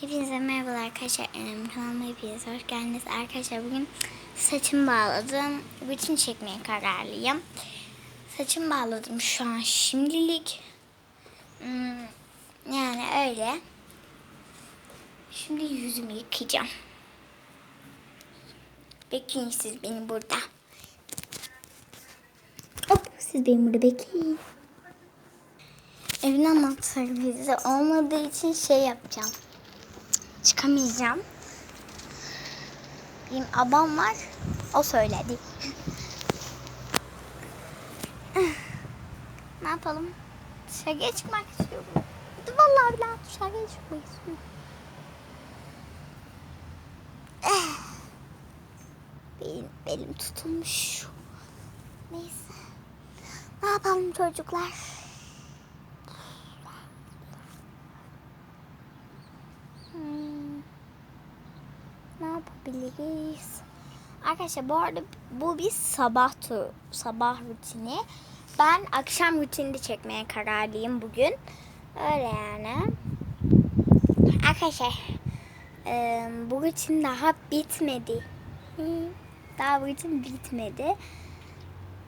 Hepinize merhabalar arkadaşlar. Benim kanalıma hepiniz hoş geldiniz. Arkadaşlar bugün saçımı bağladım. Rutin çekmeye kararlıyım. Saçımı bağladım şu an şimdilik. Hmm, yani öyle. Şimdi yüzümü yıkayacağım. Bekleyin siz beni burada. Hop siz beni burada bekleyin. Evin anahtarı bizde olmadığı için şey yapacağım. Çıkamayacağım. Benim abam var. O söyledi. ne yapalım? Dışarıya çıkmak istiyorum. Hadi vallahi billahi dışarıya çıkmak istiyorum. Benim belim tutulmuş. Neyse. Ne yapalım çocuklar? Ne yapabiliriz? Arkadaşlar bu arada bu bir sabah tur, sabah rutini. Ben akşam rutini de çekmeye kararlıyım bugün. Öyle yani. Arkadaşlar e, bu rutin daha bitmedi. Daha bu rutin bitmedi.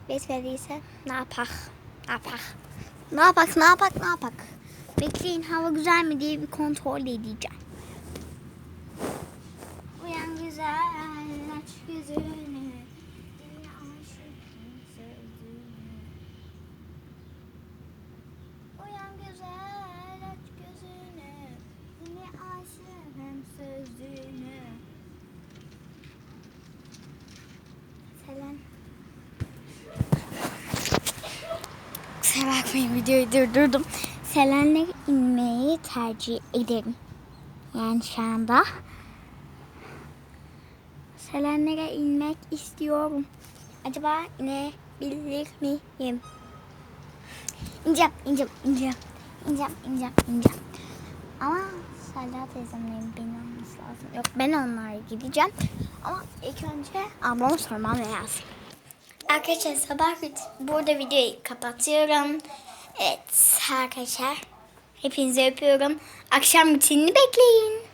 Bitmediyse ne yapak? Ne yapak? Ne yapak? Ne yapak? Ne yapak? Bekleyin hava güzel mi diye bir kontrol edeceğim. Uyan güzel aç gözünü. Uyan güzel aç gözünü. Dinle aşığın sözünü. Selam. Kusura videoyu durdurdum. Selen'le inmeyi tercih ederim. Yani şu anda. Selenlere inmek istiyorum. Acaba inebilir miyim? İneceğim, ineceğim, ineceğim. İneceğim, ineceğim, ineceğim. Ama Selda teyzemlerin beni alması lazım. Yok ben onlara gideceğim. Ama ilk önce ablama sormam lazım. Arkadaşlar sabah burada videoyu kapatıyorum. Evet arkadaşlar. Hepinizi öpüyorum. Akşam rutinini bekleyin.